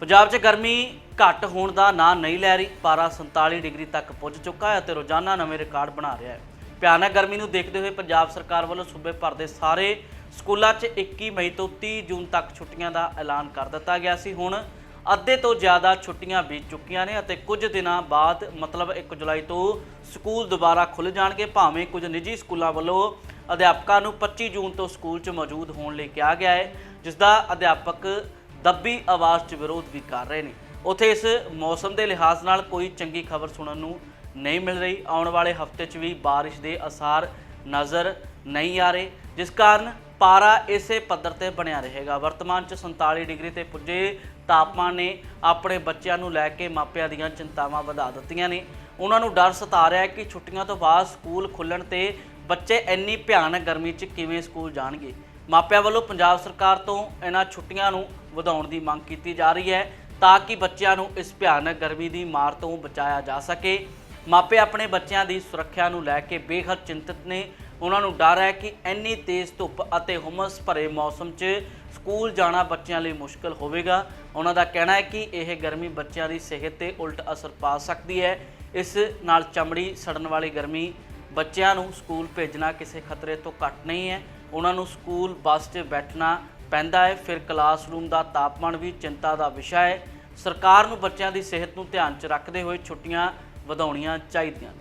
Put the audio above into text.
ਪੰਜਾਬ 'ਚ ਗਰਮੀ ਘੱਟ ਹੋਣ ਦਾ ਨਾਂ ਨਹੀਂ ਲੈ ਰਹੀ। ਪਾਰਾ 47 ਡਿਗਰੀ ਤੱਕ ਪਹੁੰਚ ਚੁੱਕਾ ਹੈ ਅਤੇ ਰੋਜ਼ਾਨਾ ਨਵੇਂ ਰਿਕਾਰਡ ਬਣਾ ਰਿਹਾ ਹੈ। ਭਿਆਨਕ ਗਰਮੀ ਨੂੰ ਦੇਖਦੇ ਹੋਏ ਪੰਜਾਬ ਸਰਕਾਰ ਵੱਲੋਂ ਸੂਬੇ ਭਰ ਦੇ ਸਾਰੇ ਸਕੂਲਾਂ 'ਚ 21 ਮਈ ਤੋਂ 30 ਜੂਨ ਤੱਕ ਛੁੱਟੀਆਂ ਦਾ ਐਲਾਨ ਕਰ ਦਿੱਤਾ ਗਿਆ ਸੀ। ਹੁਣ ਅੱਧੇ ਤੋਂ ਜ਼ਿਆਦਾ ਛੁੱਟੀਆਂ ਬੀਤ ਚੁੱਕੀਆਂ ਨੇ ਅਤੇ ਕੁਝ ਦਿਨਾਂ ਬਾਅਦ, ਮਤਲਬ 1 ਜੁਲਾਈ ਤੋਂ ਸਕੂਲ ਦੁਬਾਰਾ ਖੁੱਲ੍ਹ ਜਾਣਗੇ। ਭਾਵੇਂ ਕੁਝ ਨਿੱਜੀ ਸਕੂਲਾਂ ਵੱਲੋਂ ਅਧਿਆਪਕਾਂ ਨੂੰ 25 ਜੂਨ ਤੋਂ ਸਕੂਲ 'ਚ ਮੌਜੂਦ ਹੋਣ ਲਈ ਕਿਹਾ ਗਿਆ ਹੈ, ਜਿਸ ਦਾ ਅਧਿਆਪਕ ਦੱਬੀ ਆਵਾਜ਼ 'ਚ ਵਿਰੋਧ ਵੀ ਕਰ ਰਹੇ ਨੇ। ਉਥੇ ਇਸ ਮੌਸਮ ਦੇ ਲਿਹਾਜ਼ ਨਾਲ ਕੋਈ ਚੰਗੀ ਖਬਰ ਸੁਣਨ ਨੂੰ ਨਹੀਂ ਮਿਲ ਰਹੀ। ਆਉਣ ਵਾਲੇ ਹਫ਼ਤੇ 'ਚ ਵੀ ਬਾਰਿਸ਼ ਦੇ ਅਸਾਰ ਨਜ਼ਰ ਨਹੀਂ ਆ ਰਹੇ, ਜਿਸ ਕਾਰਨ ਪਾਰਾ ਇਸੇ ਪੱਧਰ ਤੇ ਬਣਿਆ ਰਹੇਗਾ। ਵਰਤਮਾਨ 'ਚ 47 ਡਿਗਰੀ ਤੇ ਪੁੱਜੇ ਤਾਪਮਾਨ ਨੇ ਆਪਣੇ ਬੱਚਿਆਂ ਨੂੰ ਲੈ ਕੇ ਮਾਪਿਆਂ ਦੀਆਂ ਚਿੰਤਾਵਾਂ ਵਧਾ ਦਿੱਤੀਆਂ ਨੇ। ਉਹਨਾਂ ਨੂੰ ਡਰ ਸਤਾ ਰਿਹਾ ਹੈ ਕਿ ਛੁੱਟੀਆਂ ਤੋਂ ਬਾਅਦ ਸਕੂਲ ਖੁੱਲਣ ਤੇ ਬੱਚੇ ਇੰਨੀ ਭਿਆਨਕ ਗਰਮੀ 'ਚ ਕਿਵੇਂ ਸਕੂਲ ਜਾਣਗੇ? ਮਾਪਿਆਂ ਵੱਲੋਂ ਪੰਜਾਬ ਸਰਕਾਰ ਤੋਂ ਇਹਨਾਂ ਛੁੱਟੀਆਂ ਨੂੰ ਵਧਾਉਣ ਦੀ ਮੰਗ ਕੀਤੀ ਜਾ ਰਹੀ ਹੈ ਤਾਂ ਕਿ ਬੱਚਿਆਂ ਨੂੰ ਇਸ ਭਿਆਨਕ ਗਰਮੀ ਦੀ ਮਾਰ ਤੋਂ ਬਚਾਇਆ ਜਾ ਸਕੇ। ਮਾਪੇ ਆਪਣੇ ਬੱਚਿਆਂ ਦੀ ਸੁਰੱਖਿਆ ਨੂੰ ਲੈ ਕੇ ਬੇਹੱਦ ਚਿੰਤਤ ਨੇ। ਉਹਨਾਂ ਨੂੰ ਡਰ ਹੈ ਕਿ ਇੰਨੀ ਤੇਜ਼ ਧੁੱਪ ਅਤੇ ਹੁਮਸ ਭਰੇ ਮੌਸਮ 'ਚ ਸਕੂਲ ਜਾਣਾ ਬੱਚਿਆਂ ਲਈ ਮੁਸ਼ਕਲ ਹੋਵੇਗਾ। ਉਹਨਾਂ ਦਾ ਕਹਿਣਾ ਹੈ ਕਿ ਇਹ ਗਰਮੀ ਬੱਚਿਆਂ ਦੀ ਸਿਹਤ ਤੇ ਉਲਟ ਅਸਰ ਪਾ ਸਕਦੀ ਹੈ। ਇਸ ਨਾਲ ਚਮੜੀ ਸੜਨ ਵਾਲੀ ਗਰਮੀ ਬੱਚਿਆਂ ਨੂੰ ਸਕੂਲ ਭੇਜਣਾ ਕਿਸੇ ਖਤਰੇ ਤੋਂ ਘੱਟ ਨਹੀਂ ਹੈ। ਉਹਨਾਂ ਨੂੰ ਸਕੂਲ ਬੱਸ 'ਚ ਬੈਠਣਾ ਪੈਂਦਾ ਹੈ। ਫਿਰ ਕਲਾਸਰੂਮ ਦਾ ਤਾਪਮਾਨ ਵੀ ਚਿੰਤਾ ਦਾ ਵਿਸ਼ਾ ਹੈ। ਸਰਕਾਰ ਨੂੰ ਬੱਚਿਆਂ ਦੀ ਸਿਹਤ ਨੂੰ ਧਿਆਨ 'ਚ ਰੱਖਦੇ ਹੋਏ ਛੁੱਟੀਆਂ ਵਧਾਉਣੀਆਂ ਚਾਹੀਦੀਆਂ